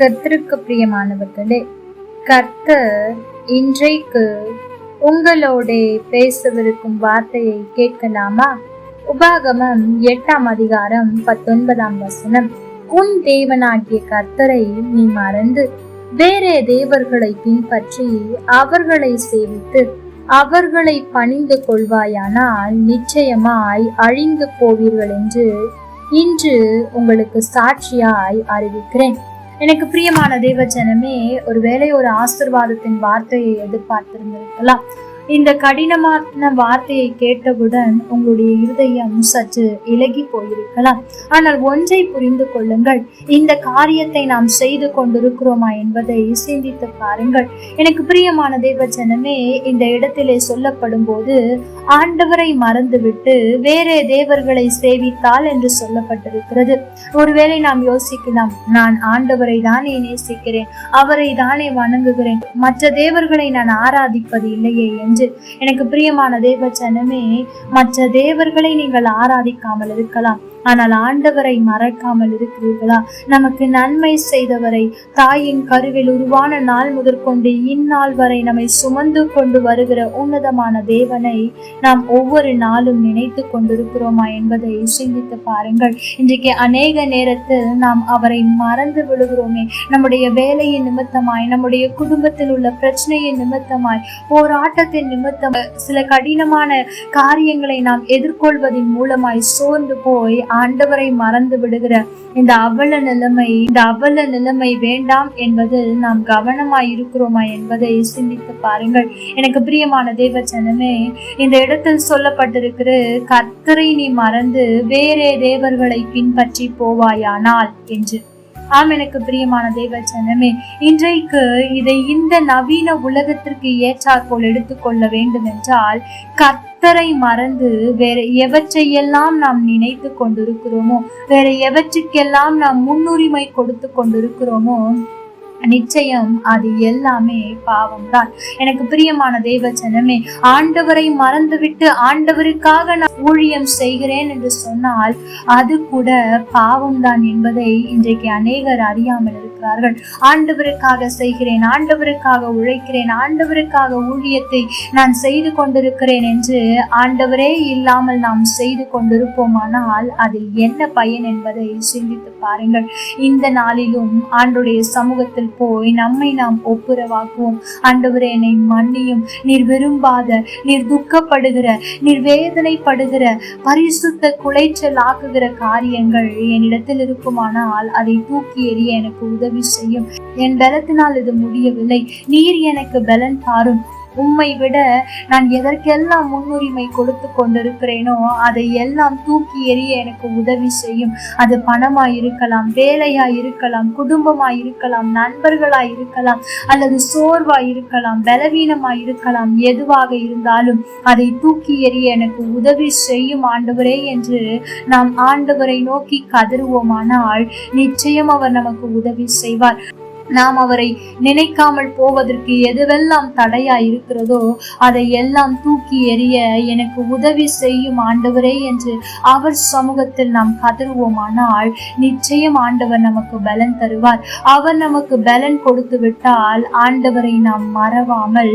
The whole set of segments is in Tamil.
கர்த்தருக்கு பிரியமானவர்களே கர்த்தர் இன்றைக்கு உங்களோட பேசவிருக்கும் வார்த்தையை கேட்கலாமா? உபாகமம் எட்டாம் அதிகாரம் பத்தொன்பதாம் வசனம். உன் தேவனாகிய கர்த்தரை நீ மறந்து வேறே தேவர்களை பின்பற்றி அவர்களை சேவித்து அவர்களை பணிந்து கொள்வாயானால் நிச்சயமாய் அழிந்து போவீர்கள் என்று இன்று உங்களுக்கு சாட்சியாய் அறிவிக்கிறேன். எனக்கு பிரியமான தேவஜனமே ஒருவேளை ஒரு ஆசிர்வாதத்தின் வார்த்தையை எதிர்பார்த்திருந்திருக்கலாம். இந்த கடினமான வார்த்தையை கேட்டவுடன் உங்களுடைய இருதயம் சற்று இலகி போயிருக்கலாம். ஆனால் ஒன்றை புரிந்து கொள்ளுங்கள். இந்த காரியத்தை நாம் செய்து கொண்டிருக்கிறோமா என்பதை சிந்தித்து பாருங்கள். எனக்கு பிரியமான தேவஜனமே இந்த இடத்திலே சொல்லப்படும் போது ஆண்டவரை மறந்துவிட்டு வேறே தேவர்களை சேவித்தால் என்று சொல்லப்பட்டிருக்கிறது. ஒருவேளை நாம் யோசிக்கலாம் நான் ஆண்டவரை தானே நேசிக்கிறேன் அவரை தானே வணங்குகிறேன் மற்ற தேவர்களை நான் ஆராதிப்பது இல்லையே என்று. எனக்கு பிரியமான தேவச்சனமே மற்ற தேவர்களை நீங்கள் ஆராதிக்காமல் இருக்கலாம். ஆனால் ஆண்டவரை மறக்காமல் இருக்கிறீர்களா? நமக்கு நன்மை செய்தவரை தாயின் கருவில் உருவான நாள் முதற்கொண்டு இந்நாள் வரை நம்மை சுமந்து கொண்டு வருகிற உன்னதமான தேவனை நாம் ஒவ்வொரு நாளும் நினைத்து கொண்டிருக்கிறோமா என்பதை சிந்தித்து பாருங்கள். இன்றைக்கு அநேக நேரத்தில் நாம் அவரை மறந்து விழுகிறோமே. நம்முடைய வேலையின் நிமித்தமாய் நம்முடைய குடும்பத்தில் உள்ள பிரச்சனையின் நிமித்தமாய் போராட்டத்தின் நிமித்தம் சில கடினமான காரியங்களை நாம் எதிர்கொள்வதன் மூலமாய் சோர்ந்து போய் ஆண்டவரை மறந்து விடுகிற இந்த அவல நிலைமை இந்த அவல நிலைமை வேண்டாம் என்பதில் நாம் கவனமாய் இருக்கிறோமா என்பதை சிந்தித்து பாருங்கள். எனக்கு பிரியமான தேவச்சனமே இந்த இடத்தில் சொல்லப்பட்டிருக்கிற கர்த்தரை நீ மறந்து வேறே தேவர்களை பின்பற்றி போவாயானால் என்று. ஆம் எனக்கு பிரியமான தேவச்சனமே இன்றைக்கு இதை இந்த நவீன உலகத்திற்கு ஏற்றாற்போல் எடுத்துக்கொள்ள வேண்டும் என்றால் கர்த்தரை மறந்து வேற எவற்றையெல்லாம் நாம் நினைத்து கொண்டிருக்கிறோமோ வேற எவற்றுக்கெல்லாம் நாம் முன்னுரிமை கொடுத்து கொண்டிருக்கிறோமோ நிச்சயம் அது எல்லாமே பாவம்தான். எனக்கு பிரியமான தேவச்சனமே ஆண்டவரை மறந்துவிட்டு ஆண்டவருக்காக நான் ஊழியம் செய்கிறேன் என்று சொன்னால் அது கூட பாவம்தான் என்பதை இன்றைக்கு அநேகர் அறியாமல் இருக்கிறார்கள். ஆண்டவருக்காக செய்கிறேன் ஆண்டவருக்காக உழைக்கிறேன் ஆண்டவருக்காக ஊழியத்தை நான் செய்து கொண்டிருக்கிறேன் என்று ஆண்டவரே இல்லாமல் நாம் செய்து கொண்டிருப்போமானால் அதில் என்ன பயன் என்பதை சிந்தித்து பாருங்கள். இந்த நாளிலும் ஆண்டுடைய சமூகத்தில் போய் நம்மை நாம் ஒப்புரவாக்குவோம். ஆண்டவரே என்னை மன்னியும். நீர் விரும்பாத நீர் துக்கப்படுகிற நீர் வேதனைப்படுகிற பரிசுத்த குலைச்சல் ஆக்குகிற காரியங்கள் என்னிடத்தில் இருக்குமானால் அதை தூக்கி எறிய எனக்கு உதவி செய்யும். என் பலத்தினால் இது முடியவில்லை. நீர் எனக்கு பலன் தாரும். உம்மை விட நான் எதற்கெல்லாம் முன்னுரிமை கொடுத்து கொண்டிருக்கிறேனோ அதை எல்லாம் தூக்கி எறிய எனக்கு உதவி செய்யும். அது பணமா இருக்கலாம் வேலையா இருக்கலாம் குடும்பமா இருக்கலாம் நண்பர்களா இருக்கலாம் அல்லது சோர்வா இருக்கலாம் பலவீனமா இருக்கலாம் எதுவாக இருந்தாலும் அதை தூக்கி எறிய எனக்கு உதவி செய்யும் ஆண்டவரே என்று நாம் ஆண்டவரை நோக்கி கதறுவோமானால் நிச்சயம் அவர் நமக்கு உதவி செய்வார். நாம் அவரை நினைக்காமல் போவதற்கு எதுவெல்லாம் தடையா இருக்கிறதோ அதை எல்லாம் தூக்கி எறிய எனக்கு உதவி செய்யும் ஆண்டவரே என்று அவர் சமூகத்தில் நாம் கதறுவோமானால் நிச்சயம் ஆண்டவர் நமக்கு பலன் தருவார். அவர் நமக்கு பலன் கொடுத்து விட்டால் ஆண்டவரை நாம் மறவாமல்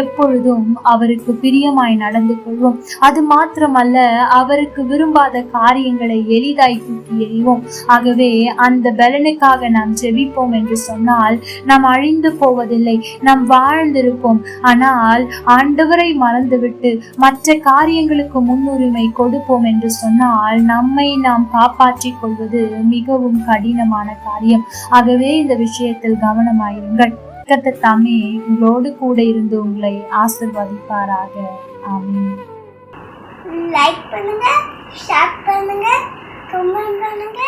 எப்பொழுதும் அவருக்கு பிரியமாய் நடந்து கொள்வோம். அது மாத்திரமல்ல அவருக்கு விரும்பாத காரியங்களை எளிதாய் தூக்கி எறிவோம். ஆகவே அந்த பலனுக்காக நாம் ஜெபிப்போம் என்று சொன்னால் நாம் அழிந்து போவதில்லை நாம் வாழ்ந்திருப்போம். ஆனால் ஆண்டவரை மறந்துவிட்டு மற்ற காரியங்களுக்கு முன்னுரிமை கொடுப்போம் என்று சொன்னால் நம்மை நாம் காப்பாற்றிக் கொள்வது மிகவும் கடினமான காரியம். ஆகவே இந்த விஷயத்தில் கவனமாயிருங்கள். கர்த்தர் தாமே உங்களோடு கூட இருந்து உங்களை ஆசிர்வதிப்பாராக. ஆமீன். லைக் பண்ணுங்க ஷேர் பண்ணுங்க கமெண்ட் பண்ணுங்க.